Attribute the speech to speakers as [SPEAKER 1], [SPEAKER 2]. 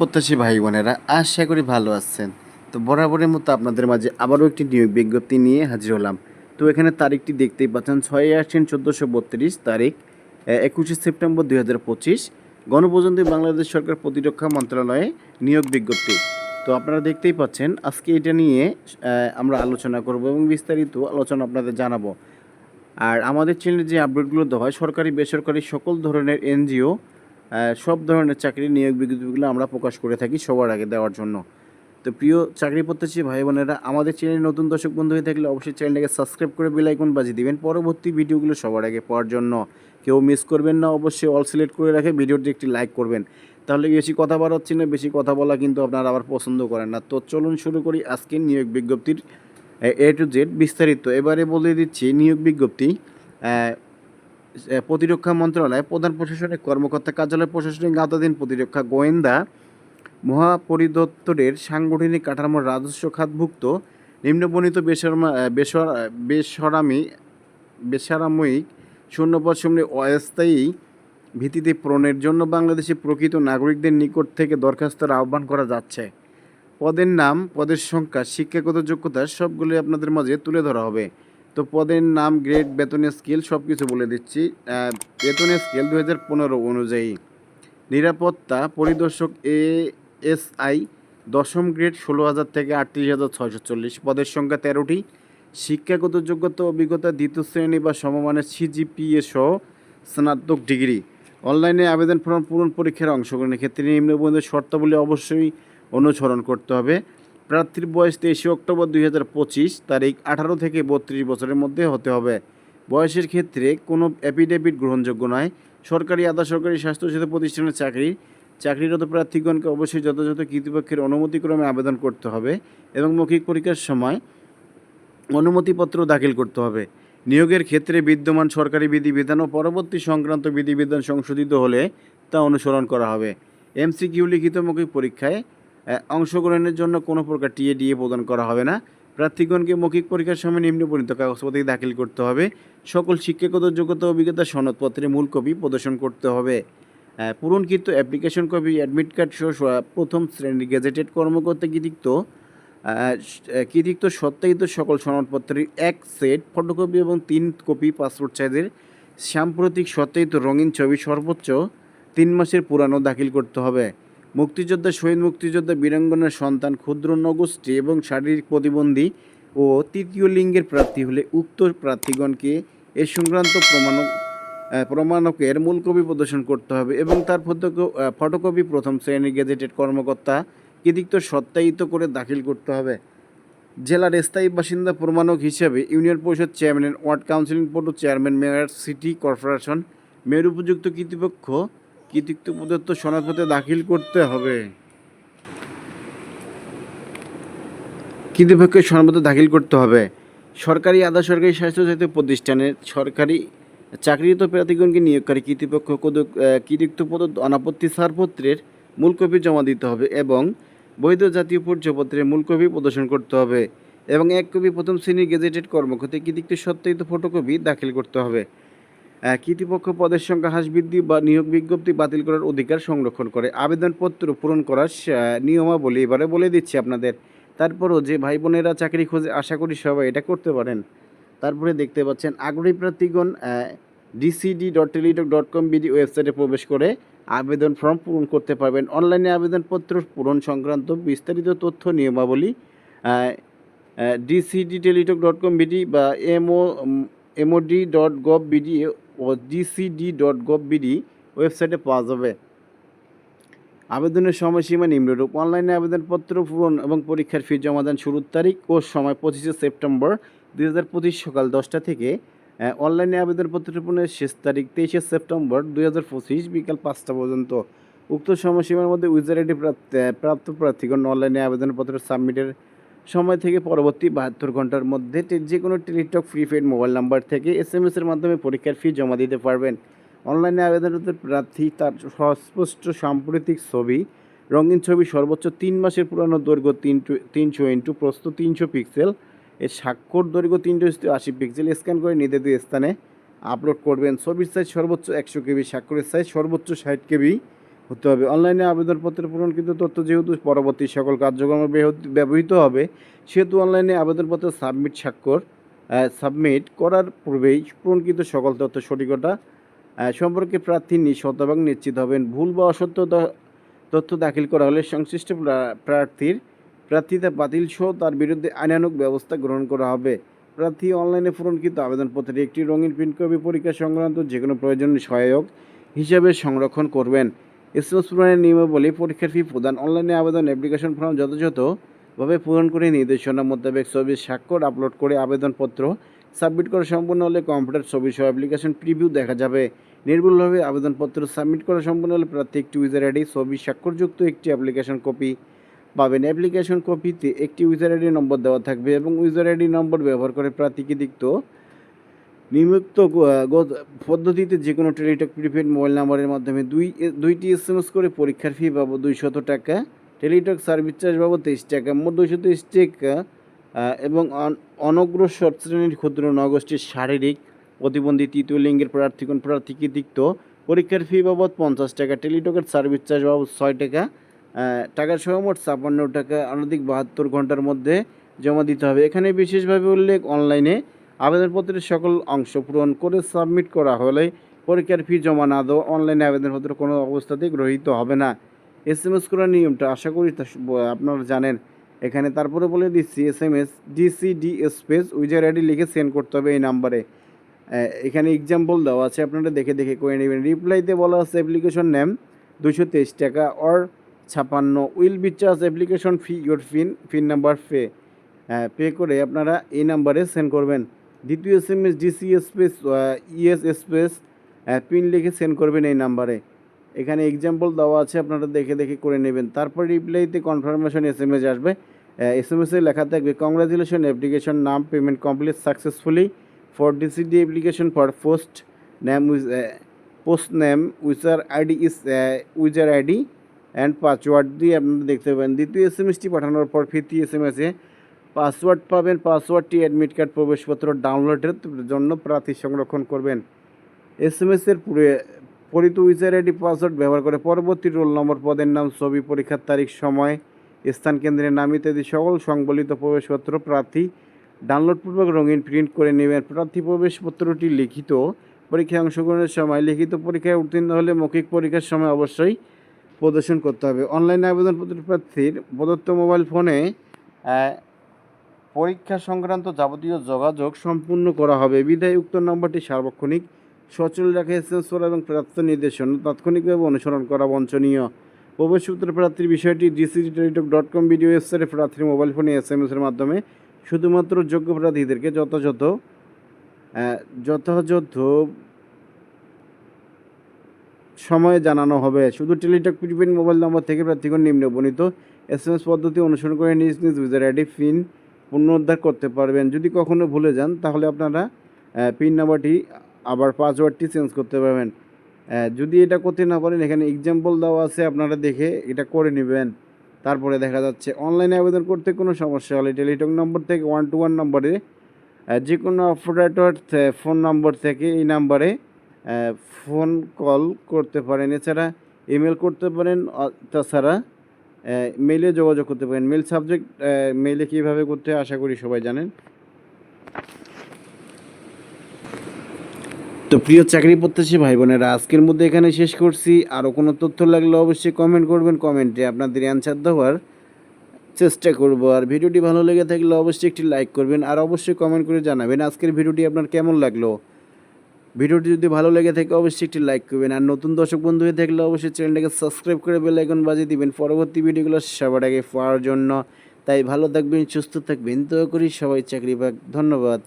[SPEAKER 1] প্রত্যাশী ভাই বোনেরা, আশা করি ভালো আছেন। তো বরাবরের মতো আপনাদের মাঝে আবারও একটি নিয়োগ বিজ্ঞপ্তি নিয়ে হাজির হলাম। তো এখানে তারিখটি দেখতেই পাচ্ছেন ছয় আসছেন চোদ্দোশো বত্রিশ তারিখ একুশে সেপ্টেম্বর দুই হাজার পঁচিশ। গণপ্রজাতন্ত্রী বাংলাদেশ সরকার প্রতিরক্ষা মন্ত্রণালয়ে নিয়োগ বিজ্ঞপ্তি। তো আপনারা দেখতেই পাচ্ছেন, আজকে এটা নিয়ে আমরা আলোচনা করব এবং বিস্তারিত আলোচনা আপনাদের জানাব। আর আমাদের চ্যানেলে যে আপডেটগুলো দেওয়া হয়, সরকারি, বেসরকারি সকল ধরনের এনজিও সব ধরনের চাকরি নিয়োগ বিজ্ঞপ্তিগুলো আমরা প্রকাশ করে থাকি সবার আগে দেওয়ার জন্য। তো প্রিয় চাকরি প্রত্যাশী ভাই বোনেরা, আমাদের চ্যানেলে নতুন দর্শক বন্ধু হয়ে থাকলে অবশ্যই চ্যানেলটাকে সাবস্ক্রাইব করে বেল আইকন বাজিয়ে দিবেন। পরবর্তী ভিডিওগুলো সবার আগে পাওয়ার জন্য কেউ মিস করবেন না, অবশ্যই অল সিলেক্ট করে রাখে ভিডিওটি একটি লাইক করবেন। তাহলে বেশি কথা বাড়াচ্ছি না বেশি কথা বলা কিন্তু আপনারা আবার পছন্দ করেন না। তো চলুন শুরু করি আজকের নিয়োগ বিজ্ঞপ্তির, এ টু জেড বিস্তারিত। এবারে বলে দিচ্ছি, নিয়োগ বিজ্ঞপ্তি প্রতিরক্ষা মন্ত্রণালয় প্রধান প্রশাসনিক কর্মকর্তা কার্যালয় প্রশাসনিক আওতাধীন প্রতিরক্ষা গোয়েন্দা মহাপরিদপ্তরের সাংগঠনিক কাঠামোর রাজস্ব খাতভুক্ত নিম্নবর্ণিত বেসরমা বেসর বেসরামি, বেসারাময়িক শূন্যপদ সমূহে অস্থায়ী ভিত্তিতে পূরণের জন্য বাংলাদেশে প্রকৃত নাগরিকদের নিকট থেকে দরখাস্তের আহ্বান করা যাচ্ছে। পদের নাম, পদের সংখ্যা, শিক্ষাগত যোগ্যতা সবগুলি আপনাদের মাঝে তুলে ধরা হবে। তো পদের নাম গ্রেড বেতনের স্কেল সব কিছু বলে দিচ্ছি। বেতনের স্কেল দু হাজার পনেরো অনুযায়ী। নিরাপত্তা পরিদর্শক এ এস আই দশম গ্রেড ষোলো হাজার থেকে আটত্রিশ হাজার ছয়শো চল্লিশ। পদের সংখ্যা তেরোটি। শিক্ষাগত যোগ্যতা, অভিজ্ঞতা, দ্বিতীয় শ্রেণি বা সমমানের সিজিপিএ সহ স্নাতক ডিগ্রি। অনলাইনে আবেদন ফর্ম পূরণ পরীক্ষার অংশগ্রহণের ক্ষেত্রে নিম্নবন্ধ শর্তাবলী অবশ্যই অনুসরণ করতে হবে। প্রার্থীর বয়স তেইশে অক্টোবর দুই হাজার পঁচিশ, তারিখ আঠারো থেকে বত্রিশ বছরের মধ্যে হতে হবে। বয়সের ক্ষেত্রে কোনো অ্যাফিডেভিট গ্রহণযোগ্য নয়। সরকারি, আধা সরকারি স্বাস্থ্যসেবা প্রতিষ্ঠানের চাকরি। চাকরিরত প্রার্থীগণকে অবশ্যই যথাযথ কর্তৃপক্ষের অনুমতিক্রমে আবেদন করতে হবে এবং মৌখিক পরীক্ষার সময় অনুমতিপত্র দাখিল করতে হবে। নিয়োগের ক্ষেত্রে বিদ্যমান সরকারি বিধিবিধান ও পরবর্তী সংক্রান্ত বিধিবিধান সংশোধিত হলে তা অনুসরণ করা হবে। এমসিকিউ লিখিত মৌখিক পরীক্ষায় অংশগ্রহণের জন্য কোনো প্রকার টিএডিএ প্রদান করা হবে না। প্রার্থীগণকে মৌখিক পরীক্ষার সময় নিম্নবর্ণিত কাগজপত্র দাখিল করতে হবে। সকল শিক্ষাগত যোগ্যতা অভিজ্ঞতা সনদপত্রে মূল কপি প্রদর্শন করতে হবে। পূরণকৃত অ্যাপ্লিকেশন কপি, অ্যাডমিট কার্ড সহ প্রথম শ্রেণির গেজেটেড কর্মকর্তা কৃতিক্ত কৃতিক্ত সত্যায়িত সকল সনদপত্রের এক সেট ফটোকপি এবং তিন কপি পাসপোর্ট সাইজের সাম্প্রতিক সত্যায়িত রঙিন ছবি সর্বোচ্চ তিন মাসের পুরানো দাখিল করতে হবে। মুক্তিযোদ্ধা শহীদ মুক্তিযোদ্ধা বীরাঙ্গনার সন্তান ক্ষুদ্র নগোষ্ঠী এবং শারীরিক প্রতিবন্ধী ও তৃতীয় লিঙ্গের প্রার্থী হলে উক্ত প্রার্থীগণকে এ সংক্রান্ত প্রমাণক প্রমাণকের মূল কপি প্রদর্শন করতে হবে এবং তার ফটোকপি প্রথম শ্রেণির গেজেটেড কর্মকর্তা কৃতিক্ত সত্যায়িত করে দাখিল করতে হবে। জেলার স্থায়ী বাসিন্দা প্রমাণক হিসেবে ইউনিয়ন পরিষদ chairman, ward counselling board chairman, mayor, city corporation, mayor উপযুক্ত কর্তৃপক্ষ কৃতিত্ব প্রদত্ত সনদপত্রে দাখিল করতে হবে। কর্তৃপক্ষের সনদপত্র দাখিল করতে হবে। সরকারি আধা সরকারি স্বাস্থ্যসাথী প্রতিষ্ঠানের সরকারি চাকরিরত প্রার্থীগণকে নিয়োগকারী কর্তৃপক্ষ কদক- কৃতিত্ব প্রদত্ত অনাপত্তি ছাড়পত্রের মূল কপি জমা দিতে হবে এবং বৈধ জাতীয় পরিচয়পত্রের মূল কপি প্রদর্শন করতে হবে এবং এক কপি প্রথম শ্রেণির গেজেটেড কর্মকর্তা কৃতিত্ব সত্যায়িত ফটোকপি দাখিল করতে হবে। আহ, কর্তৃপক্ষ পদের সংখ্যা হ্রাস বৃদ্ধি বা নিয়োগ বিজ্ঞপ্তি বাতিল করার অধিকার সংরক্ষণ করে। আবেদনপত্র পূরণ করার নিয়মাবলী এবারে বলে দিচ্ছি আপনাদের। তারপরও যে ভাই বোনেরা চাকরি খোঁজে আশা করি সবাই এটা করতে পারেন। তারপরে দেখতে পাচ্ছেন আগ্রহী প্রার্থীগণ DCD dot Teletalk dot com BD ওয়েবসাইটে প্রবেশ করে আবেদন ফর্ম পূরণ করতে পারবেন। অনলাইনে আবেদনপত্র পূরণ সংক্রান্ত বিস্তারিত তথ্য নিয়মাবলী DCD Teletalk dot com BD বা MO MOD dot gov BD ও ডিসিডি ডট গভ বিডি ওয়েবসাইটে পাওয়া যাবে। আবেদনের সময়সীমা নিম্নরূপ। অনলাইনে আবেদনপত্র পূরণ এবং পরীক্ষার ফি জমাদান শুরুর তারিখ ও সময় পঁচিশে সেপ্টেম্বর দুই হাজার পঁচিশ সকাল দশটা থেকে। অনলাইনে আবেদনপত্র পূরণের শেষ তারিখ তেইশে সেপ্টেম্বর দুই হাজার পঁচিশ বিকাল পাঁচটা পর্যন্ত। উক্ত সময়সীমার মধ্যে ইউজার আইডি প্রাপ্ত প্রার্থীগণ অনলাইনে আবেদনপত্র সাবমিটের সময় থেকে পরবর্তী বাহাত্তর ঘণ্টার মধ্যে যে কোনো টেলিটক প্রিপেড মোবাইল নাম্বার থেকে এস এম এর মাধ্যমে পরীক্ষার ফি জমা দিতে পারবেন। অনলাইনে আবেদনপত্রের প্রার্থী তার সুস্পষ্ট সাম্প্রতিক ছবি, রঙিন ছবি সর্বোচ্চ তিন মাসের পুরানো দৈর্ঘ্য তিন টু, তিনশো ইন্টু প্রস্থ তিনশো পিক্সেল, এর স্বাক্ষর দৈর্ঘ্য তিনশো আশি পিক্সেল, স্ক্যান করে নির্ধারিত স্থানে আপলোড করবেন। ছবির সাইজ সর্বোচ্চ একশো কেবি, স্বাক্ষরের সাইজ সর্বোচ্চ ষাট কেবি। হতে হবে। অনলাইনে আবেদনপত্রের পূরণ কিন্তু তথ্য যেহেতু পরবর্তী সকল কার্যক্রমে ব্যবহৃত হবে, সেহেতু অনলাইনে আবেদনপত্র সাবমিট স্বাক্ষর সাবমিট করার পূর্বেই পূরণকৃত সকল তথ্য সঠিকতা সম্পর্কে প্রার্থী শতভাগ নিশ্চিত হবেন। ভুল বা অসত্য তথ্য দাখিল করা হলে সংশ্লিষ্ট প্রা- প্রার্থীর প্রার্থিতা বাতিল সহ তার বিরুদ্ধে আইনানুগ ব্যবস্থা গ্রহণ করা হবে। প্রার্থী অনলাইনে পূরণকৃত আবেদনপত্রের একটি রঙিন প্রিন্ট কপি পরীক্ষা সংক্রান্ত যে কোনো প্রয়োজনীয় সহায়ক হিসাবে সংরক্ষণ করবেন। এসএমএস পূরণের নিয়মাবলী পরীক্ষার ফি প্রদান, অনলাইনে আবেদন অ্যাপ্লিকেশন ফর্ম যথাযথভাবে পূরণ করে নির্দেশনা মোতাবেক ছবির স্বাক্ষর আপলোড করে আবেদনপত্র সাবমিট করা সম্পূর্ণ হলে কম্পিউটার ছবি সহ অ্যাপ্লিকেশন প্রিভিউ দেখা যাবে। নির্ভুলভাবে আবেদনপত্র সাবমিট করা সম্পূর্ণ হলে প্রার্থী একটি ইউজার আইডি ছবি স্বাক্ষরযুক্ত একটি অ্যাপ্লিকেশন কপি পাবেন। অ্যাপ্লিকেশন কপিতে একটি ইউজার আইডি নম্বর দেওয়া থাকবে এবং ইউজার আইডি নম্বর ব্যবহার করে প্রার্থীকে দিক্ত গ- পদ্ধতিতে যে কোনো টেলিটক প্রিপেড মোবাইল নাম্বারের মাধ্যমে দুই দুইটি এস এম এস করে পরীক্ষার ফি বাবদ দুইশত টাকা, টেলিটক সার্ভিস চার্জ বাবদ তেইশ টাকা, মোট দুইশো তেইশ টাকা এবং অন- অনগ্রসর শ্রেণির ক্ষুদ্র নগোষ্ঠীর শারীরিক প্রতিবন্ধী তৃতীয় লিঙ্গের প্রার্থীগণ প্রার্থীকে দিক্ত পরীক্ষার ফি বাবদ পঞ্চাশ টাকা, টেলিটকের সার্ভিস চার্জ বাবদ ছয় টাকা টাকার সহ মোট ছাপ্পান্ন টাকা অনধিক বাহাত্তর ঘণ্টার মধ্যে জমা দিতে হবে। এখানে বিশেষভাবে উল্লেখ, অনলাইনে আবেদনপত্রের সকল অংশ পূরণ করে সাবমিট করা হলে পরীক্ষার ফি জমা না দেওয়া অনলাইনে আবেদনপত্র কোনো অবস্থাতেই গ্রহীত হবে না। এস এম এস করার নিয়মটা আশা করি আপনারা জানেন। এখানে তারপরে বলে দিচ্ছি, S M S DCD space user ID লিখে সেন্ড করতে হবে এই নাম্বারে। এখানে এক্সাম্পল দেওয়া আছে, আপনারা দেখে দেখে করে নেবেন। রিপ্লাইতে বলা আছে অ্যাপ্লিকেশন নেম দুশো তেইশ টাকা অর ছাপান্ন। Will be charge application fee your PIN PIN number pay pay করে আপনারা এই নাম্বারে সেন্ড করবেন। দ্বিতীয় S M S DC space ES space PIN লিখে সেন্ড করবেন এই নাম্বারে এখানে এক্সাম্পল দেওয়া আছে, আপনারা দেখে দেখে করে নেবেন। তারপর রিপ্লাইতে কনফার্মেশন এস এম এস আসবে। এস এম এসে লেখা থাকবে congratulation application name payment complete successfully for DCD application for post name user post name user ID is user ID and password দিয়ে আপনারা দেখতে পাবেন। দ্বিতীয় এস এম এসটি পাঠানোর পর ফিরতি এস এম এসে পাসওয়ার্ড পাবেন, পাসওয়ার্ডটি অ্যাডমিট কার্ড প্রবেশপত্র ডাউনলোডের জন্য প্রার্থী সংরক্ষণ করবেন। এস এম এসের পুরে, পরিত ইউজার আইডি পাসওয়ার্ড ব্যবহার করে পরবর্তী রোল নম্বর পদের নাম, ছবি, পরীক্ষার তারিখ, সময়, স্থান কেন্দ্রের নাম ইত্যাদি সকল সংবলিত প্রবেশপত্র প্রার্থী ডাউনলোডপূর্বক রঙিন প্রিন্ট করে নেবেন। প্রার্থী প্রবেশপত্রটি লিখিত পরীক্ষায় অংশগ্রহণের সময়, লিখিত পরীক্ষায় উত্তীর্ণ হলে মৌখিক পরীক্ষার সময় অবশ্যই প্রদর্শন করতে হবে। অনলাইনে আবেদনপত্র প্রার্থীর প্রদত্ত মোবাইল ফোনে পরীক্ষা সংক্রান্ত যাবতীয় যোগাযোগ সম্পূর্ণ করা হবে। বিধায় উক্ত নম্বরটি সার্বক্ষণিক। সচল রাখা এসেন্সর এবং প্রাপ্ত নির্দেশনা তাৎক্ষণিকভাবে অনুসরণ করা বাঞ্ছনীয় প্রবেশসূত্র প্রার্থীর বিষয়টি DCD Teletalk dot com video ওয়েবসাইটে প্রার্থীর মোবাইল ফোনে এস এম এসের মাধ্যমে। শুধুমাত্র যোগ্য প্রার্থীদেরকে যথাযথ যথাযথ সময়ে জানানো হবে। শুধু টেলিটক প্রিপেড মোবাইল নম্বর থেকে প্রার্থীগণ নিম্ন বর্ণিত এস এম এস পদ্ধতি অনুসরণ করে নিজ নিজ ইউজার আইডি, পিন পুনরুদ্ধার করতে পারবেন। যদি কখনো ভুলে যান, তাহলে আপনারা পিন নাম্বারটি আবার পাসওয়ার্ডটি চেঞ্জ করতে পারবেন। যদি এটা করতে না পারেন, এখানে এক্সাম্পল দেওয়া আছে, আপনারা দেখে এটা করে নেবেন। তারপরে দেখা যাচ্ছে অনলাইনে আবেদন করতে কোনো সমস্যা হলে টেলিটক নম্বর থেকে ওয়ান টু ওয়ান নম্বরে যে কোনো অপারেটর ফোন নম্বর থেকে এই নাম্বারে ফোন কল করতে পারেন। এছাড়া ইমেল করতে পারেন তাছাড়া মেইলে যোগাযোগ করতে পারেন। মেল সাবজেক্ট মেইলে কীভাবে করতে আশা করি সবাই জানেন। তো প্রিয় চাকরি প্রত্যাশী ভাই বোনেরা, আজকের মধ্যে এখানে শেষ করছি। আরও কোনো তথ্য লাগলে অবশ্যই কমেন্ট করবেন। কমেন্টে আপনাদের অ্যান্সার দেওয়ার চেষ্টা করব। আর ভিডিওটি ভালো লেগে থাকলে অবশ্যই একটি লাইক করবেন। আর অবশ্যই কমেন্ট করে জানাবেন আজকের ভিডিওটি আপনার কেমন লাগল। ভিডিওটি যদি ভালো লেগে থাকে, অবশ্যই একটি লাইক করবেন। আর নতুন দর্শক বন্ধু হয়ে থাকলে অবশ্যই চ্যানেলটাকে সাবস্ক্রাইব করে বেল আইকন বাজিয়ে দিবেন। পরবর্তী ভিডিওগুলো সবার আগে পাওয়ার জন্য। তাই ভালো থাকবেন, সুস্থ থাকবেন। তো করি সবাই চাকরি পাক। ধন্যবাদ।